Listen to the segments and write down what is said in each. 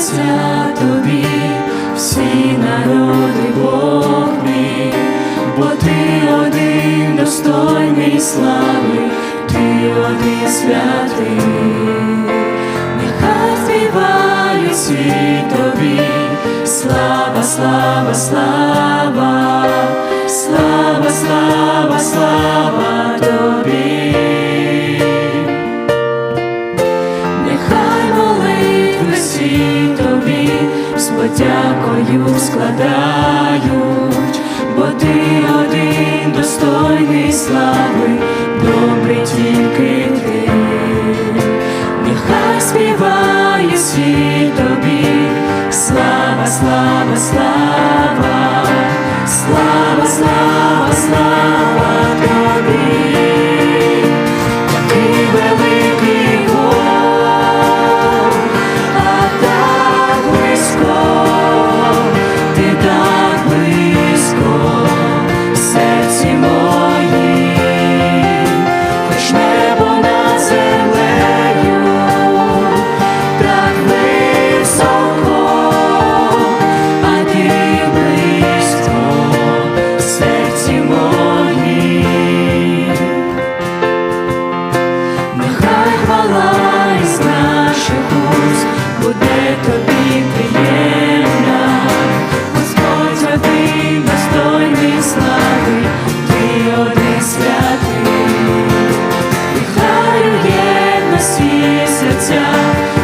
поклоняться тобі, всі народи Бог мій, бо ти один достойний слави, ти один святий. вдячності тобі, з подякою складають, бо ти один достойний слави, добрий тільки ти, нехай співає світ тобі, слава, слава, слава, слава, слава, слава.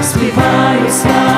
співаю славу.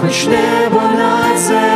хоч небо на землі.